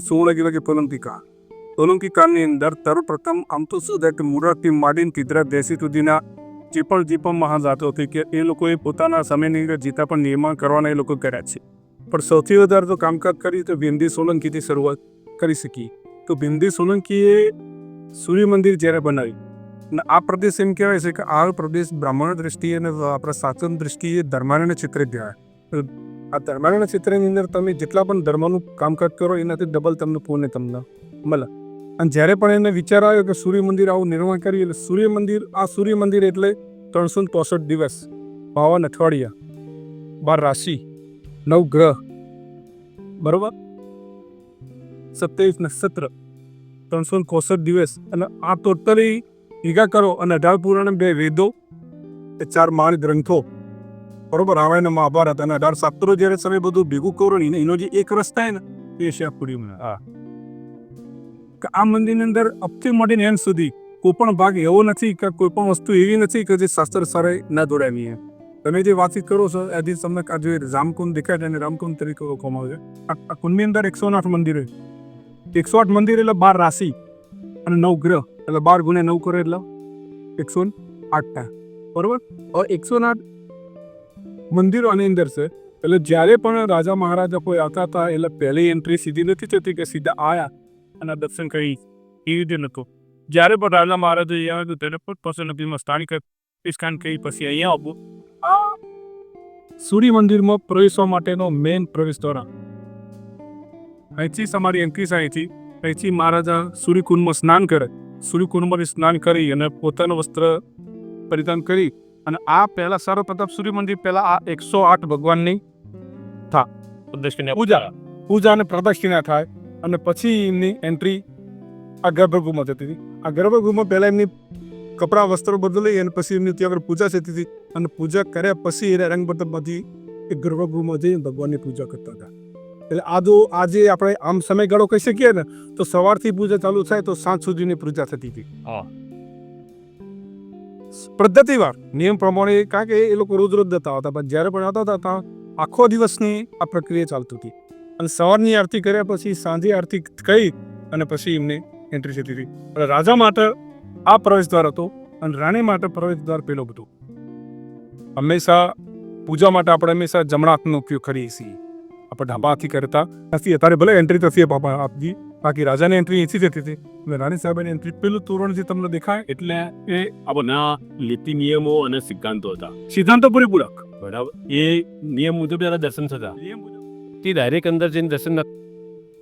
સુવર્ણ કહેવાય કે સોલંકીકા સોલંકીકાની અંદર સર્વપ્રથમ આમ તો શું થાય કે મુરતથી માંડીને તિદ્રા દેશી સુધીના જે પણ જે પણ મહાજાતો હતી કે એ લોકોએ પોતાના સમયની અંદર જીતા પણ નિર્માણ કરવાના એ લોકો કર્યા છે. પણ સૌથી વધારે તો કામકાજ કરી તો ભીમદી સોલંકીથી શરૂઆત કરી શકી. તો ભીમદી સોલંકીએ સૂર્ય મંદિર જ્યારે બનાવ્યું, અને આ પ્રદેશ એમ કહેવાય છે કે આ પ્રદેશ બ્રાહ્મણ દ્રષ્ટિએ આપણા શાસન દ્રષ્ટિએ ધર્માના ક્ષેત્રે કહેવાય. આ ધર્માના ક્ષેત્રની અંદર તમે જેટલા પણ ધર્મનું કામકાજ કરો, એનાથી ડબલ તમને પુણ્ય તમને મળે. અને જ્યારે પણ એને વિચાર આવ્યો કે સૂર્ય મંદિર આવું નિર્માણ કરીએ એટલે સૂર્ય મંદિર, આ સૂર્ય મંદિર એટલે ત્રણસો ચોસઠ દિવસ બાવન અઠવાડિયા, બાર રાશિ, નવ ગ્રહ, બરોબર? સત્યાવીસ નક્ષત્ર, ત્રણસો ચોસઠ દિવસ. અને આ ટોટલી ભેગા કરો અને અઢાર પુરાણ બે વેદો, એ ચાર મહાન ગ્રંથો બરોબર? રામાયણ મહાભારત અને અઢાર શાસ્ત્રો જ્યારે તમે બધું ભેગું કરો ને એનો જે એક રસ થાય ને એ છે હા. કે આ મંદિરની અંદર અપથી મોટી એન્ડ સુધી કોઈ પણ ભાગ એવો નથી કે કોઈ પણ વસ્તુ એવી નથી કે જે શાસ્ત્ર સારે ના દોડાવી છે તમે જે વાતચીત કરો છો એથી તમને આજે રામકુંડ દેખાય છે અને રામકુંડ તરીકે ઓળખવામાં આવે છે. આ કુંડની અંદર એકસો આઠ મંદિર એકસો આઠ મંદિર એટલે બાર રાશિ અને નવ ગ્રહ. એટલે બાર ગુણ્યા નવ કરે એટલે એકસો આઠ. બરોબર? એકસો આઠ મંદિરો આની અંદર છે. એટલે જ્યારે પણ રાજા મહારાજા કોઈ આવતા હતા, એટલે પહેલી એન્ટ્રી સીધી નથી થતી કે સીધા આવ્યા અને દર્શન કરી એ રીતે નહોતું જ્યારે પણ રાજા મહારાજા અહીંયા આવ્યું તેને પણ પસંદ નદીમાં સ્થાનિક સ્નાન કરી પછી અહીંયા આવવું આ સૂર્ય મંદિરમાં પ્રવેશવા માટેનો મેઇન પ્રવેશ દ્વારા. અહીંથી તમારી એન્ટ્રી અહીંથી. અહીંથી મહારાજા સૂર્યકુંડમાં સ્નાન કરે. સૂર્યકુંડમાં સ્નાન કરી અને પોતાનું વસ્ત્ર પરિધાન કરી અને આ પહેલા સર્વપ્રથમ સૂર્ય મંદિર પહેલા આ એકસો આઠ ભગવાનની થા. પૂજા. પૂજા અને પ્રદક્ષિણા થાય અને પછી એમની એન્ટ્રી આ ગર્ભગૃહમાં થતી હતી. આ ગર્ભગૃહમાં પહેલાં એમની કપડાં વસ્ત્રો બદલી અને પછી એમની ત્યાં આગળ પૂજા થતી હતી. અને પૂજા કર્યા પછી એને રંગબતમાંથી એ ગર્ભગૃહમાં જઈને ભગવાનની પૂજા કરતા હતા. એટલે આ જો આજે આપણે આમ સમયગાળો કહી શકીએ ને તો સવારથી પૂજા ચાલુ થાય તો સાંજ સુધીની પૂજા થતી હતી. હા. પદ્ધતિવાર નિયમ પ્રમાણે કારણ કે એ લોકો રોજ રોજ જતા હતા પણ જ્યારે પણ આવતા હતા ત્યાં આખો દિવસની આ પ્રક્રિયા ચાલતી હતી. અને સવારની આરતી કર્યા પછી સાંજે આરતી કરી અને પછી એમને એન્ટ્રી થતી હતી. એટલે રાજા માટે આ પ્રવેશદ્વાર હતો અને રાણી માટે પ્રવેશદ્વાર પેલો હતો. હંમેશા પૂજા માટે આપણે હંમેશા જમણા હાથનો ઉપયોગ કરીએ છીએ. આપણે ઢાબાથી કરતા નથી. અત્યારે ભલે એન્ટ્રી થતી આપી બાકી રાજાની એન્ટ્રી એથી થતી હતી. અને રાણી સાહેબની એન્ટ્રી પેલું તોરણ જે તમને દેખાય એટલે એ આ બધા નીતિ નિયમો અને સિદ્ધાંતો હતા. સિદ્ધાંતો પૂરેપૂરક. બરાબર. એ નિયમ મુજબ એના દર્શન થતા. તે ડાયરેક્ટ અંદર જઈને દર્શન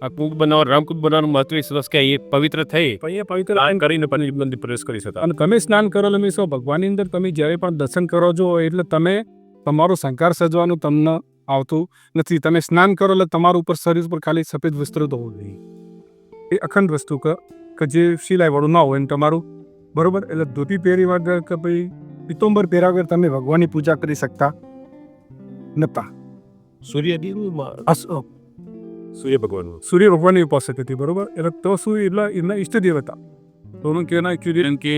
કુંભ બનાવવા રામકુંભ બનાવવાનું મહત્વ એ સરસ કે એ પવિત્ર થઈ. એ પવિત્ર કરીને પણ મંદિર પ્રવેશ કરી શકતા. અને તમે સ્નાન કરો એટલે હંમેશા ભગવાનની અંદર તમે જ્યારે પણ દર્શન કરો છો એટલે તમે તમારો શંકાર સજવાનું તમને આવતું નથી. તમે સ્નાન કરો એટલે તમારું ઉપર શરીર ઉપર ખાલી સફેદ વસ્ત્ર તો હોવું જોઈએ. એ અખંડ વસ્તુ કે જે સિલાઈવાળું ના હોય ને તમારું બરોબર એટલે ધોતી પહેરી વગર કે ભાઈ પિત્તોંબર પહેર્યા વગર તમે ભગવાનની પૂજા કરી શકતા નતા સૂર્ય અસ- સૂર્ય ભગવાન સૂર્ય ભગવાનની ઉપસ્થિત હતી બરોબર એટલે તો શું એટલે એમના ઈષ્ટદેવ હતા સોલંકીના એકચ્યુઅલી કે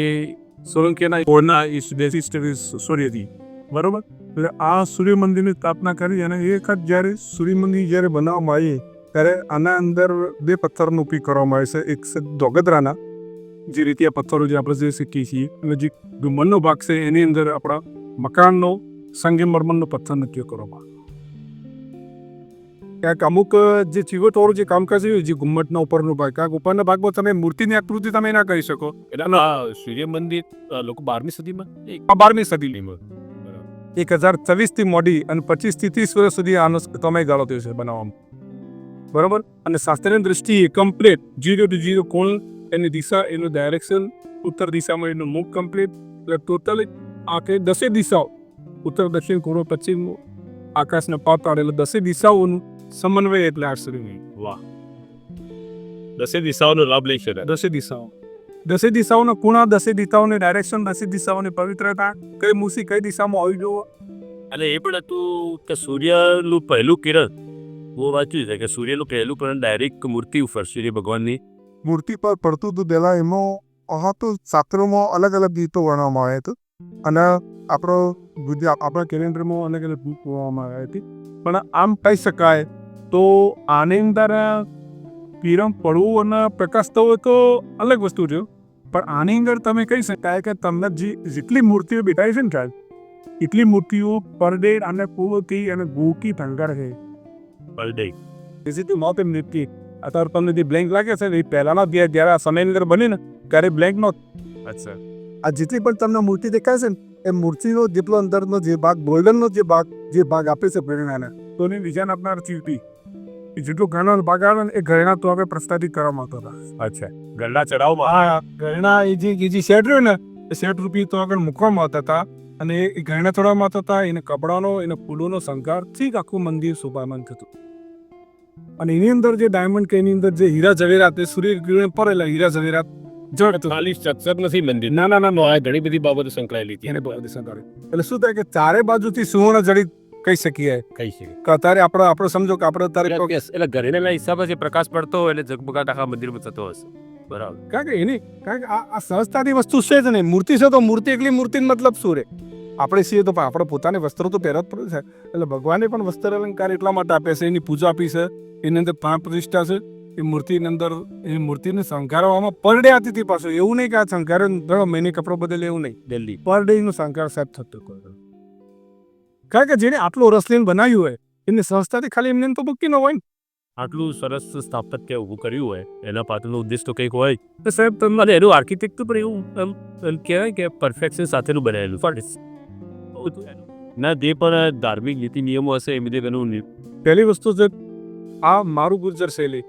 સોલંકીના ઓળના ઈષ્ટદેવ ઈષ્ટદેવ સૂર્યથી બરોબર એટલે આ સૂર્ય મંદિરની સ્થાપના કરી અને એ વખત જ્યારે સૂર્ય મંદિર જ્યારે બનાવવામાં આવી ત્યારે આના અંદર બે પથ્થરનો ઉપયોગ કરવામાં આવે છે. એક છે દોગદરાના જે રીતે આ પથ્થરો જે આપણે જે શીખીએ છીએ અને જે ગુંબરનો ભાગ છે એની અંદર આપણા મકાનનો સંગે મરમરનો પથ્થરનો ઉપયોગ કરવામાં આવે. ક્યાંક અમુક જે ચીવટવાળું જે કામકાજ હોય જે ગુમ્મટના ઉપરનો ભાગ ક્યાંક ઉપરના ભાગમાં તમે મૂર્તિની આકૃતિ તમે ના કરી શકો. એટલે સૂર્ય મંદિર લોકો બારમી સદીમાં? બારમી સદીની એક હજાર ચોવીસથી મોડી અને પચીસથી ત્રીસ વર્ષ સુધી આનો સમયગાળો થયો છે બનાવવામાં. બરોબર? અને શાસ્ત્રીય દ્રષ્ટિએ કમ્પ્લીટ જીરો ટુ જીરો કોણ એની દિશા એનું ડાયરેક્શન ઉત્તર દિશામાં એનું મુખ કમ્પ્લીટ એટલે ટોટલ આખે દસે દિશાઓ. ઉત્તર દક્ષિણ પૂર્વ પશ્ચિમ આકાશને પાતાળ એટલે દસે દિશાઓનું સમન્વય એટલે આશ્ચર્ય વાહ. દસે દિશાઓનો લાભ લઈ શકાય. દસે દિશાઓ. દસે દિશાઓના ખૂણા દસે દિશાઓની ડાયરેક્શન દસે દિશાઓની પવિત્રતા. કઈ મૂસી કઈ દિશામાં આવી જવો. અને એ પણ હતું કે સૂર્યનું પહેલું કિરણ હું વાંચ્યું છે કે સૂર્યનું પહેલું પણ ડાયરેક્ટ મૂર્તિ ઉપર સૂર્ય ભગવાનની મૂર્તિ પર પડતું હતું પહેલાં એમાં આ તો શાસ્ત્રોમાં અલગ અલગ ગીતો વર્ણવવામાં આવ્યા હતા અને આપણો આપણા કેલેન્ડરમાં અલગ અલગ બુક જોવામાં આવી હતી પણ આમ કહી શકાય તો આની અંદર પીરમ પડવું અને પ્રકાશ થવો તો અલગ વસ્તુ છે પણ આની અંદર તમે કહી શકાય કે તમને જે જેટલી મૂર્તિઓ બેઠાઈ છે ને એટલી મૂર્તિઓ પર ડે અને પૂર્વથી અને ગોકી ભંગાર છે પર ડે જેથી મોત એમ નથી અત્યારે તમને જે બ્લેન્ક લાગે છે ને એ પહેલાના બે જ્યારે આ સમયની અંદર બની ને ત્યારે બ્લેન્ક નો અચ્છા આ જેટલી પણ તમને મૂર્તિ દેખાય છે ને એ મૂર્તિનો જેટલો અંદરનો જે ભાગ ગોલ્ડનનો જે ભાગ જે ભાગ આપે છે પ્રેરણાને તો એની ડિઝાઇન આપનાર એ જેટલો ઘરનો ભાગ આવે ને એ ઘરેણા તો આપણે પ્રસ્થાપિત કરવામાં આવતા હતા અચ્છા ગરણા ચડાવમાં હા ઘરેણા એ જે એ જે સેટ રહ્યું ને એ સેટ રૂપી તો આગળ મૂકવામાં આવતા હતા અને એ ઘરેણા ચડાવવામાં આવતા હતા એને કપડાનો એને ફૂલોનો શણગારથી જ આખું મંદિર શોભામાન થતું અને એની અંદર જે ડાયમંડ કે એની અંદર જે હીરા ઝવેરાત એ સૂર્ય કિરણ પડેલા હીરા ઝવેરાત જડતું ખાલી સ્ટ્રક્ચર નથી મંદિર. ના ના ના આ ઘણી બધી બાબતો સંકળાયેલી હતી. એને બહુ સંકળાયેલી. એટલે શું થાય કે ચારે બાજુથી સુવર્ણ જડિત કહી શકીએ? કઈ શકીએ. કે અત્યારે આપણે આપણે સમજો કે આપણે અત્યારે એટલે એટલે હિસાબે જે પ્રકાશ પડતો હોય એટલે ઝગમગાટ આખા મંદિરમાં થતો હશે. બરાબર. કારણ કે એની કારણ કે આ આ સહજતાની વસ્તુ છે જ નહીં. મૂર્તિ છે તો મૂર્તિ એકલી મૂર્તિનો મતલબ શું રે? આપણે છીએ તો આપણે પોતાને વસ્ત્રો તો પહેરવા જ પડે છે. એટલે ભગવાને પણ વસ્ત્ર અલંકાર એટલા માટે આપે છે એની પૂજા આપી છે એની અંદર પ્રાણ પ્રતિષ્ઠા છે એ મૂર્તિની અંદર એ મૂર્તિને શણગારવામાં પર ડે હતી પાછું. એવું નહીં કે આ શણગાર મેં મહિને કપડો બદલે એવું નહીં. દિલ્હી પર ડે નું શણગાર સાહેબ થતો કારણ કે જેને આટલો રસ લઈને બનાવ્યું હોય એને સંસ્થાથી ખાલી એમને તો મૂકી ન હોય ને. આટલું સરસ સ્થાપત્ય ઊભું કર્યું હોય એના પાછળનો ઉદ્દેશ તો કંઈક હોય. તો સાહેબ તમે અને એનું આર્કિટેક્ટ પણ એવું એમ કહેવાય કે પરફેક્શન સાથેનું બનાવેલું. ના જે પણ ધાર્મિક નીતિ નિયમો હશે, એ બધે એનું પહેલી વસ્તુ છે, આ મારું ગુર્જર શૈલી.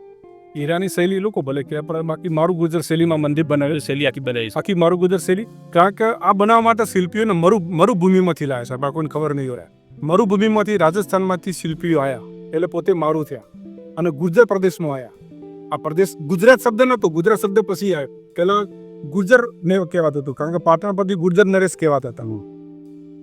હીરાની શૈલી લોકો ભલે કે પણ બાકી મારું ગુર્જર શૈલીમાં મંદિર બનાવેલું શૈલી આખી બનાવી આખી મારું ગુર્જર શૈલી, કારણ કે આ બનાવવા માટે શિલ્પીઓને મરુ, મરુભૂમિમાંથી લાવ્યા છે, બાકોને ખબર નહીં હોય. મરુભૂમિમાંથી રાજસ્થાનમાંથી શિલ્પીઓ આવ્યા એટલે પોતે મારું થયા. અને ગુર્જર પ્રદેશમાં આવ્યા આ પ્રદેશ ગુજરાત શબ્દ નહોતો, ગુજરાત શબ્દ પછી આવ્યો પેલા ગુર્જર ને કહેવાતું હતું, કારણ કે પાટણ પરથી ગુર્જર નરેશ કહેવાતા હતા.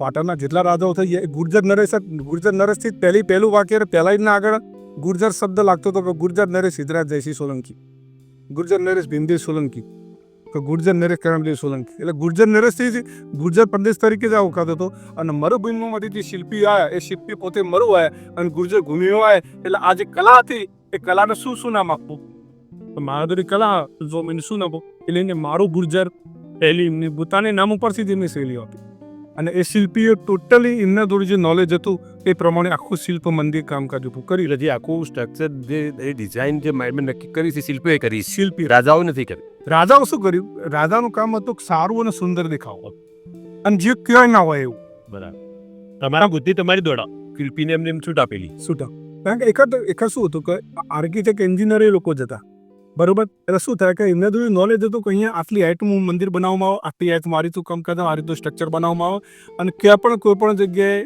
પાટણના જેટલા રાજાઓ થઈ ગયા, એ ગુર્જર નરેશ ગુર્જર નરેશથી પહેલી, પહેલું વાક્ય પહેલા જ આગળ ગુર્જર શબ્દ લાગતો હતો કે ગુર્જર નરેશ સિદ્ધરાજ જયસિંહ સોલંકી. ગુર્જર નરેશ ભીમદેવ સોલંકી કે ગુર્જર નરેશ કરણદેવ સોલંકી. એટલે ગુર્જર નરેશથી જ ગુર્જર પ્રદેશ તરીકે જ આવું ઓળખાતો હતો અને મરુભૂમિમાંથી જે શિલ્પી આવ્યા એ શિલ્પી પોતે મરુ આવ્યા અને ગુર્જર ભૂમિઓ આવ્યા એટલે આ જે કલા હતી, એ કલાને શું શું નામ આપવું? મહાદરી કલા, જો મને શું નામ એટલે એને મારું ગુર્જર પહેલી એમની નામ ઉપરથી જ એમની શૈલીઓ આપી. અને એ શિલ્પીઓ ટોટલી એમના જોડે જે નોલેજ હતું એ પ્રમાણે આખું શિલ્પ મંદિર કામકાજ ઊભું કરી એટલે જે આખું સ્ટ્રક્ચર જે એ ડિઝાઇન જે માઇન્ડમાં નક્કી કરી છે શિલ્પીએ કરી શિલ્પી રાજાઓ નથી કરી. રાજાઓ શું કર્યું? રાજાનું કામ હતું સારું અને સુંદર દેખાવ. અને જે ક્યાંય ના હોય એવું. બરાબર. તમારા બુદ્ધિ તમારી દોડા શિલ્પીને એમને એમ છૂટ આપેલી. છૂટ કારણ કે એક એક શું હતું કે આર્કિટેક્ટ એન્જિનિયર એ લોકો જ હતા. બરોબર? એટલે શું થાય કે એમને થોડું નોલેજ હતું કે અહીંયા આટલી હાઈટનું મંદિર બનાવવામાં આવે આટલી હાઈટ આ રીતનું કામ કરતા આ રીતનું સ્ટ્રક્ચર બનાવવામાં આવે અને ક્યાં પણ કોઈ પણ જગ્યાએ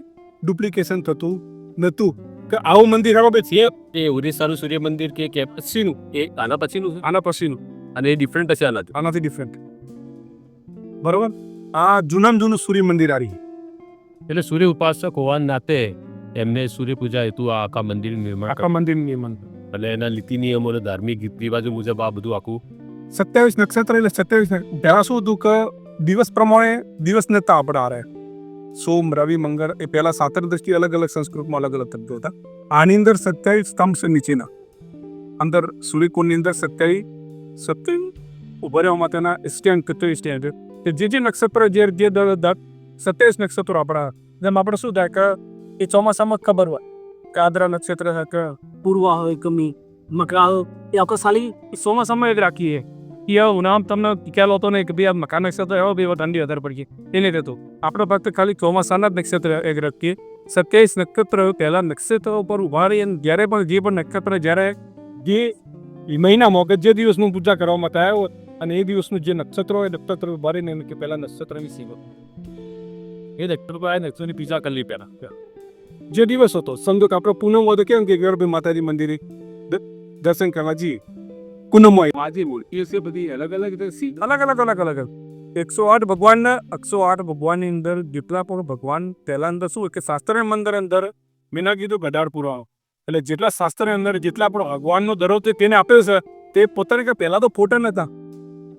ડુપ્લિકેશન થતું નહોતું કે આવું મંદિર બે છે? એ ઓરિસ્સાનું સૂર્ય મંદિર કે કે પછીનું. એ આના પછીનું આના પછીનું. અને એ ડિફરન્ટ હશે આનાથી? આનાથી ડિફરન્ટ બરોબર? આ જૂનામાં જૂનું સૂર્ય મંદિર આ રહી એટલે સૂર્ય ઉપાસક હોવાના નાતે એમને સૂર્ય પૂજા હેતુ આખા મંદિરનું નિર્માણ આખા મંદિરનું નિયમન અને એના નીતિ નિયમો અને ધાર્મિક રીત રિવાજો મુજબ આ બધું આખું. સત્યાવીસ નક્ષત્ર એટલે સત્યાવીસ પહેલા શું હતું કે દિવસ પ્રમાણે દિવસ નેતા આપણે આ રહે. સોમ, રવિ, મંગળ એ પહેલા સાતર દ્રષ્ટિ અલગ અલગ સંસ્કૃતમાં અલગ અલગ શબ્દો હતા. આની અંદર સત્યાવીસ સ્તંભ છે નીચેના. અંદર સૂર્યકુંડની અંદર સત્યાવીસ સત્યાવીસ ઊભા રહેવા માટેના સ્ટેન્ડ કત્યાવીસ સ્ટેન્ડ જે જે નક્ષત્ર જે જે સત્યાવીસ નક્ષત્રો આપણા, જેમ આપણે શું થાય કે એ ચોમાસામાં ખબર હોય. કે આદ્રા નક્ષત્ર હક. પૂર્વા હોય કમી. મકરા એ આખો સાલી ચોમાસામાં જ રાખીએ એ ઉનામ તમને ખ્યાલ હતો નહીં કે ભાઈ આ મકાન નક્ષત્ર એવો ભાઈ ઠંડી વધારે પડી એ નહીં રહેતું. આપણે ફક્ત ખાલી ચોમાસાના જ નક્ષત્ર એક રાખીએ. સત્યાવીસ નક્ષત્ર પહેલા નક્ષત્ર ઉપર ઊભા રહી અને જ્યારે પણ જે પણ નક્ષત્ર જ્યારે જે મહિનામાં કે જે દિવસનું પૂજા કરવામાં થયા અને એ દિવસનું જે નક્ષત્ર હોય નક્ષત્ર ઊભા રહીને કે પહેલા નક્ષત્રની સેવા. એ નક્ષત્ર પર નક્ષત્રની પૂજા કરી લી પહેલા. જે દિવસ હતો સમજો કે આપણે પૂનમ હોય તો કેમ કે ગરબી માતાજી મંદિરે દર્શન કરવા જઈએ. પૂનમ હોય માજી મૂળ એ છે બધી અલગ અલગ સી, અલગ અલગ અલગ અલગ. એકસો આઠ ભગવાનના, એકસો આઠ ભગવાનની અંદર જેટલા પણ ભગવાન, પહેલા અંદર શું કે શાસ્ત્ર મંદિર અંદર મેં કીધું ગઢાળ પુરાણો. એટલે જેટલા શાસ્ત્ર અંદર જેટલા પણ ભગવાનનો દરો તે તેને આપ્યો છે, તે પોતાને કે પહેલાં તો ફોટા નહોતા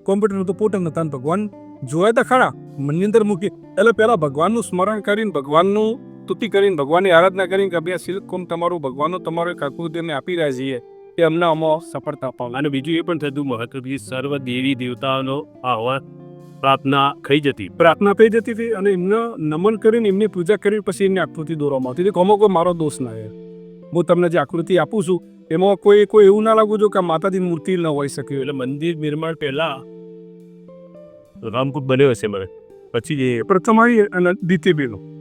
કોમ્પ્યુટર તો ફોટા નહોતા ભગવાન જોયા હતા ખરા, મનની અંદર મૂકી. એટલે પહેલાં ભગવાનનું સ્મરણ કરીને ભગવાનનું સ્તુતિ કરીને ભગવાનની આરાધના કરીને કે આ સિલ્ક કોમ તમારું ભગવાનનું તમારું એક આકૃતિને આપી રહ્યા છીએ એ અમને અમો સફળતા પામે અને બીજું એ પણ થતું મહત્વ સર્વ દેવી દેવતાઓનો આહવાન પ્રાર્થના થઈ જતી. પ્રાર્થના થઈ જતી હતી અને એમને નમન કરીને એમની પૂજા કરી પછી એમની આકૃતિ દોરવામાં આવતી હતી. કોમો કોઈ મારો દોષ ના છે હું તમને જે આકૃતિ આપું છું એમાં કોઈ કોઈ એવું ના લાગવું જોઈએ કે માતાજી માતાજીની મૂર્તિ ન હોઈ શક્યું એટલે મંદિર નિર્માણ પહેલા રામકૂટ બન્યો હશે મને. પછી જે પ્રથમ આવી અને દ્વિતીય બેનો.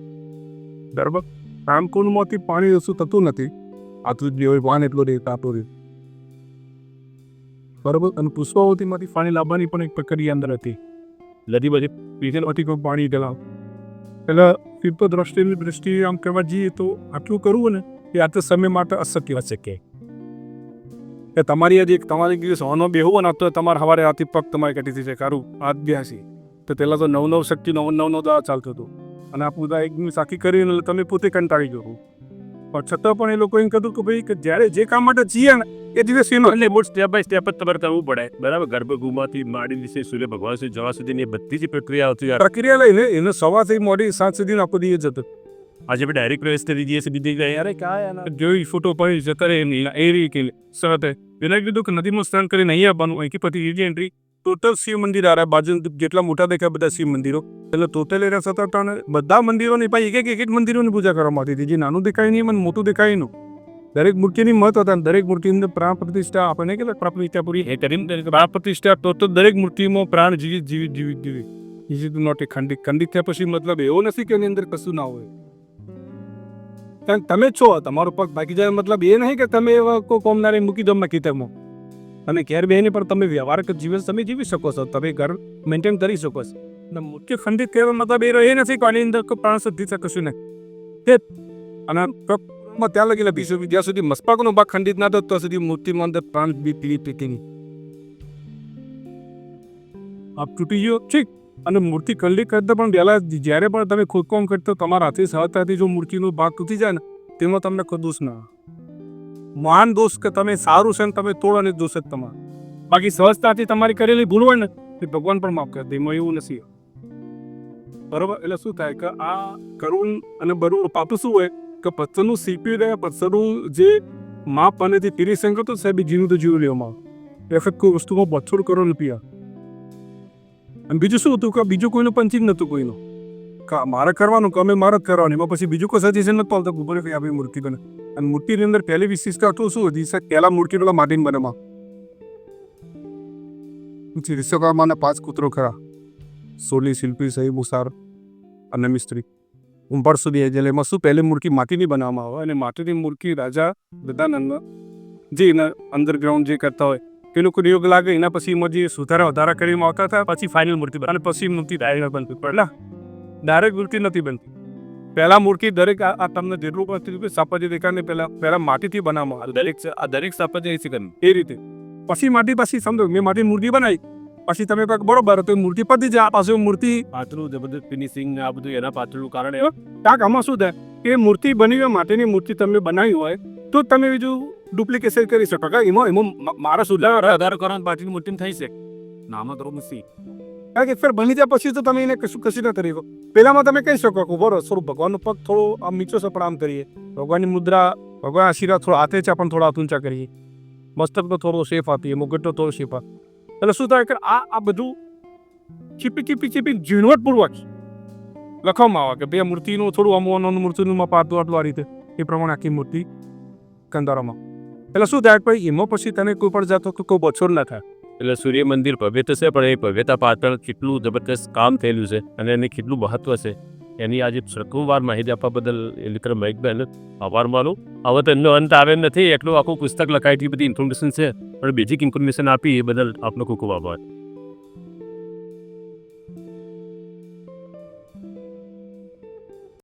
બરાબર રામકુંડમાંથી પાણી ઓછું થતું નથી. આટલું જ હોય, વાન એટલું રહે આટલો રહે બરાબર, અને પુષ્પાવતીમાંથી પાણી લાવવાની પણ એક પ્રક્રિયા અંદર હતી. લધી બધી બીજેમાંથી કોઈ પાણી ગલાવ એટલે શિલ્પ દ્રષ્ટિની દ્રષ્ટિએ આમ કહેવા જઈએ તો આટલું કરવું ને, એ આ તો સમય માટે અશક્ય શક્ય કે તમારી આજે તમારી દિવસ હોનો બેહવું ને તો તમારે સવારે આથી પગ તમારે કટી થઈ જાય કારું આજ બ્યાસી તો પહેલાં તો નવ નવ શક્તિ નવ નવ નવ દવા ચાલતું હતું. અને આ બધા એક સાખી કરીને તમે પોતે કંટાળી ગયો પણ છતાં પણ એ લોકો એમ કહેતું કે ભાઈ કે જ્યારે જે કામ માટે છીએ ને એ દિવસ એનો એટલે મૂળ સ્ટેપ બાય સ્ટેપ જ તમારે કરવું પડે. બરાબર? ગર્ભગૃહમાંથી માંડી વિશે સૂર્ય ભગવાન સુધી જવા સુધીની બધી જ પ્રક્રિયા હતી પ્રક્રિયા લઈને એને સવારથી મોડી સાંજ સુધી આખો દિવસ જતો. આજે આપણે ડાયરેક્ટ પ્રવેશ કરી દઈએ સીધી જગ્યાએ યાર? કાંઈ જોઈ ફોટો પડી જતા રહે એમની એ રીતે કે સરતે વિનાયક કીધું કે નદીમાં સ્નાન કરીને અહીં આવવાનું અહીંથી પછી એન્ટ્રી ટોટલ શિવ મંદિર આ રહ્યા. બાજુ જેટલા મોટા દેખાય બધા શિવ મંદિરો. એટલે ટોટલ એના સતત અને બધા મંદિરોની પાસે એક એક એક મંદિરોની પૂજા કરવામાં આવતી હતી. જે નાનું દેખાય નહીં અને મોટું દેખાય નહીં. દરેક મૂર્તિની મત હતા દરેક મૂર્તિની અંદર પ્રાણ પ્રતિષ્ઠા આપણે કે પ્રાણ પ્રતિષ્ઠા પૂરી એ કરીને પ્રાણ પ્રતિષ્ઠા તો દરેક મૂર્તિમાં પ્રાણ જીવિત જીવિત જીવિત જીવિત ઇટ નોટ એ ખંડિત ખંડિત થયા પછી મતલબ એવો નથી કે એની અંદર કશું ના હોય. કારણ તમે છો, તમારો પગ બાકી જાય મતલબ એ નહીં કે તમે એવા કોઈ કોમનારે મૂકી દો મેં કીધું અને ઘેર બેહીને પણ તમે વ્યવહારિક જીવન તમે જીવી શકો છો. તમે ઘર મેન્ટેન કરી શકો છો. અને મુખ્ય ખંડિત કહેવા મતલબ એ રહ્યો નથી કે આની અંદર પ્રાણ શુદ્ધિ છે, કશું નહીં. અને ત્યાં લગી બીજો જ્યાં સુધી મસ્પાકનો ભાગ ખંડિત ના થતો સુધી મૂર્તિમાં અંદર પ્રાણ બી પીતી નહીં આપ તૂટી ગયો? ઠીક. અને મૂર્તિ ખંડિત કરતા પણ પહેલા જ્યારે પણ તમે ખોદકામ કરતો તમારા હાથે સહજતાથી જો મૂર્તિનો ભાગ તૂટી જાય ને, તેમાં તમને કોઈ દોષ ના. મહાન દોષ કે તમે સારું છે ને તમે તોડો અને દોષ જ તમારો. બાકી સહજતાથી તમારી કરેલી ભૂલ હોય ને તે ભગવાન પણ માફ કરી દે એવું નથી. બરોબર? એટલે શું થાય કે આ કરુણ અને બરું પાપું શું હોય? કે પથ્થરનું સીપી રહે પથ્થરનું જે માપ અને જે તીરી હતું સાહેબ જીનું તો જીવ લેવામાં આવે. કોઈ વસ્તુમાં પથ્થર કરો ને પીયા. અને બીજું શું હતું કે બીજું કોઈનું પંચિંગ નહોતું કોઈનું. મારે કરવાનું કે અમે મારે જ કરવાનું. એમાં પછી બીજું કોઈ સજેશન નથી પાલતું ઉપર કઈ આપી મૂર્તિ બને અને મૂર્તિની અંદર પહેલી વિશિષ્ટતા તો શું હતી? સાહેબ પહેલા મૂર્તિ પેલા માટીને બનેમાં પછી પાંચ કૂતરો ખરા. સોલી, શિલ્પી, સહી, મુસાર અને મિસ્ત્રી. ઉંભાર સુધી એટલે એમાં શું? પહેલી મૂર્તિ માટીની બનાવવામાં આવે અને માટીની મૂર્તિ રાજા ગદાનંદ જે એના અંડરગ્રાઉન્ડ જે કરતા હોય એ લોકો યોગ લાગે. એના પછી એમાં જે સુધારા, વધારા કરવામાં આવતા હતા, પછી ફાઇનલ મૂર્તિ બને. અને પછી મૂર્તિ ડાયરેક્ટ બનતી. પહેલા ડાયરેક્ટ મૂર્તિ નથી બનતી. પહેલા મૂર્તિ દરેક આ તમને જેટલું પણ સાપાજી દેખાને પહેલા પહેલા માટીથી બનાવવામાં દરેક આ દરેક સ્થાપત્ય એ શીખે એ રીતે. પછી માટી પછી સમજો મેં માટી મૂર્તિ બનાવી. પછી તમે કહો બરોબર તો મૂર્તિ પતી જાય. આ પાછું મૂર્તિ પાતળું જબરદસ્ત ફિનિશિંગ આ બધું એના પાતળું કારણે કાંક આમાં શું થાય? કે મૂર્તિ બની હોય માટીની મૂર્તિ તમે બનાવી હોય તો તમે બીજું ડુપ્લિકેશન કરી શકો. કે એમાં એમાં મારા સુધાર આધાર કરવાનું પાટીની મૂર્તિ થઈ છે. નામાં તો નથી. કારણ કે ફેર બની જાય પછી તો તમે એને કશું કશી ના કરી શકો. પહેલામાં તમે કહી શકો કે બરો સ્વરૂપ ભગવાનનો પગ થોડો આમ નીચો છે, પણ આમ કરીએ. ભગવાનની મુદ્રા, ભગવાન આશીર્વાદ થોડો હાથે છે, પણ થોડા હાથ ઊંચા કરીએ. મસ્તકનો થોડો શેફ આપીએ, મુગટનો થોડો શેફ આપીએ. એટલે શું થાય કે આ આ બધું ચીપી ચીપી ચીપી ઝીણવટપૂર્વક લખવામાં આવે કે ભાઈ મૂર્તિનું થોડું અમુવાનું મૂર્તિનું માપ આટલું આ રીતે. એ પ્રમાણે આખી મૂર્તિ કંદારામાં એટલે શું થાય પછી એમાં પછી તને કોઈ પણ જાતો કે કોઈ બછોડ ના થાય. એટલે સૂર્ય મંદિર ભવ્ય છે, પણ એ ભવ્યતા પાછળ કેટલું જબરદસ્ત કામ થયેલું છે અને એને કેટલું મહત્વ છે. એની આજે સરખુંવાર માહિતી આપવા બદલ મિત્ર મહેકબેન આભાર માનું. હવે તો એમનો અંત આવે નથી, એટલું આખું પુસ્તક લખાય એટલી બધી ઇન્ફોર્મેશન છે. પણ બેઝિક ઇન્ફોર્મેશન આપી એ બદલ આપનો ખૂબ ખૂબ આભાર.